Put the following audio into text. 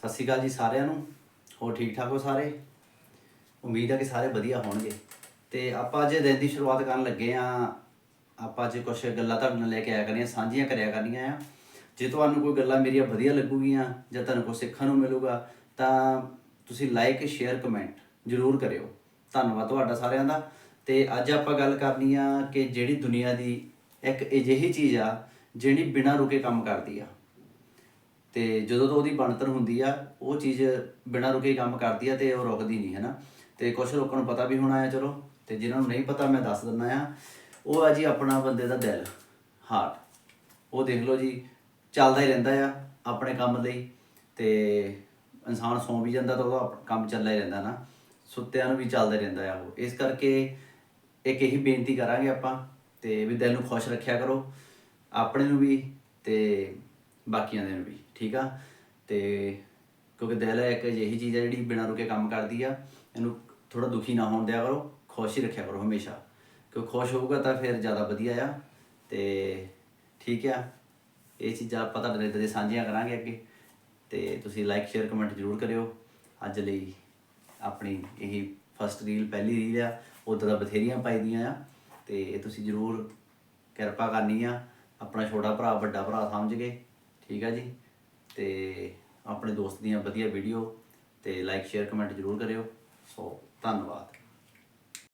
ਸਤਿ ਸ਼੍ਰੀ ਅਕਾਲ ਜੀ ਸਾਰਿਆਂ ਨੂੰ। ਹੋਰ ਠੀਕ ਠਾਕ ਹੋ ਸਾਰੇ? ਉਮੀਦ ਹੈ ਕਿ ਸਾਰੇ ਵਧੀਆ ਹੋਣਗੇ। ਤੇ ਆਪਾਂ ਅੱਜ ਦਿਨ ਦੀ ਸ਼ੁਰੂਆਤ ਕਰਨ ਲੱਗੇ ਆ। ਆਪਾਂ ਅੱਜ ਕੁਝ ਗੱਲਾਂ ਤੁਹਾਡੇ ਨਾਲ ਲੈ ਕੇ ਆਇਆ ਕਰਨੀਆਂ, ਸਾਂਝੀਆਂ ਕਰਿਆ ਕਰਨੀਆਂ ਆ। ਜੇ ਤੁਹਾਨੂੰ ਕੋਈ ਗੱਲਾਂ ਮੇਰੀਆਂ ਵਧੀਆ ਲੱਗੂਗੀਆਂ ਜਾਂ ਤੁਹਾਨੂੰ ਕੁਝ ਸਿੱਖਣ ਨੂੰ ਮਿਲੂਗਾ, ਤਾਂ ਤੁਸੀਂ ਲਾਈਕ ਸ਼ੇਅਰ ਕਮੈਂਟ ਜ਼ਰੂਰ ਕਰਿਓ। ਧੰਨਵਾਦ ਤੁਹਾਡਾ ਸਾਰਿਆਂ ਦਾ। ਤੇ ਅੱਜ ਆਪਾਂ ਗੱਲ ਕਰਨੀ ਆ ਕਿ ਜਿਹੜੀ ਦੁਨੀਆ ਦੀ ਇੱਕ ਅਜਿਹੀ ਚੀਜ਼ ਆ, ਜਿਹੜੀ ਬਿਨਾਂ ਰੁਕੇ ਕੰਮ ਕਰਦੀ ਆ। ਤੇ ਜਦੋਂ ਤੋਂ ਉਹਦੀ ਬਣਤਰ ਹੁੰਦੀ ਆ, ਉਹ ਚੀਜ਼ ਬਿਨਾਂ ਰੁਕੇ ਕੰਮ ਕਰਦੀ ਆ ਤੇ ਉਹ ਰੁਕਦੀ ਨਹੀਂ ਹੈ ਨਾ ਤੇ ਕੁਝ ਲੋਕਾਂ ਨੂੰ ਪਤਾ ਵੀ ਹੋਣਾ ਆ, ਚਲੋ, ਤੇ ਜਿਨ੍ਹਾਂ ਨੂੰ ਨਹੀਂ ਪਤਾ ਮੈਂ ਦੱਸ ਦਿੰਦਾ ਆ, ਉਹ ਆ ਜੀ ਆਪਣਾ ਬੰਦੇ ਦਾ ਦਿਲ ਹਾਰਟ ਉਹ ਦੇਖ ਲਓ ਜੀ, ਚੱਲਦਾ ਹੀ ਰਹਿੰਦਾ ਆ ਆਪਣੇ ਕੰਮ ਲਈ, ਤੇ ਇਨਸਾਨ ਸੌਂ ਵੀ ਜਾਂਦਾ ਤਾਂ ਉਹਦਾ ਆਪ- ਕੰਮ ਚੱਲਦਾ ਹੀ ਰਹਿੰਦਾ ਨਾ ਸੁੱਤਿਆਂ ਨੂੰ ਵੀ ਚੱਲਦਾ ਰਹਿੰਦਾ ਆ ਉਹ। ਇਸ ਕਰਕੇ ਇੱਕ ਇਹੀ ਬੇਨਤੀ ਕਰਾਂਗੇ ਆਪਾਂ, ਤੇ ਵੀ ਦਿਲ ਨੂੰ ਖੁਸ਼ ਰੱਖਿਆ ਕਰੋ, ਆਪਣੇ ਨੂੰ ਵੀ, ਤੇ ਬਾਕੀਆਂ ਦੇ ਨੂੰ ਵੀ, ਠੀਕ ਆ? ਤੇ ਕਿਉਂਕਿ ਦਿਲ ਇੱਕ ਅਜਿਹੀ ਚੀਜ਼ ਹੈ ਜਿਹੜੀ ਬਿਨਾਂ ਰੁਕੇ ਕੰਮ ਕਰਦੀ ਆ, ਇਹਨੂੰ ਥੋੜਾ ਦੁਖੀ ਨਾ ਹੋਣ ਦਿਆ ਕਰੋ, ਖੁਸ਼ ਹੀ ਰੱਖਿਆ ਕਰੋ ਹਮੇਸ਼ਾ। ਕਿਉਂ ਖੁਸ਼ ਹੋਊਗਾ ਤਾਂ ਫਿਰ ਜ਼ਿਆਦਾ ਵਧੀਆ ਆ, ਤੇ ਠੀਕ ਆ। ਇਹ ਚੀਜ਼ਾਂ ਆਪਾਂ ਤੁਹਾਡੇ ਨਾਲ ਦੇ ਸਾਂਝੀਆਂ ਕਰਾਂਗੇ ਅੱਗੇ, ਤੇ ਤੁਸੀਂ ਲਾਈਕ ਸ਼ੇਅਰ ਕਮੈਂਟ ਜ਼ਰੂਰ ਕਰਿਓ। ਅੱਜ ਲਈ ਆਪਣੀ ਇਹ ਫਸਟ ਰੀਲ ਪਹਿਲੀ ਰੀਲ ਆ, ਉਦੋਂ ਦਾ ਬਥੇਰੀਆਂ ਪਾਈਦੀਆਂ ਆ, ਤੇ ਇਹ ਤੁਸੀਂ ਜ਼ਰੂਰ ਕਿਰਪਾ ਕਰਨੀ ਆ, ਆਪਣਾ ਛੋਟਾ ਭਰਾ, ਵੱਡਾ ਭਰਾ ਸਮਝ ਕੇ। ਠੀਕ ਆ ਜੀ? ਤੇ ਆਪਣੇ ਦੋਸਤ ਦੀਆਂ ਵਧੀਆ ਵੀਡੀਓ ਤੇ ਲਾਈਕ ਸ਼ੇਅਰ ਕਮੈਂਟ ਜ਼ਰੂਰ ਕਰਿਓ। ਸੋ, ਧੰਨਵਾਦ।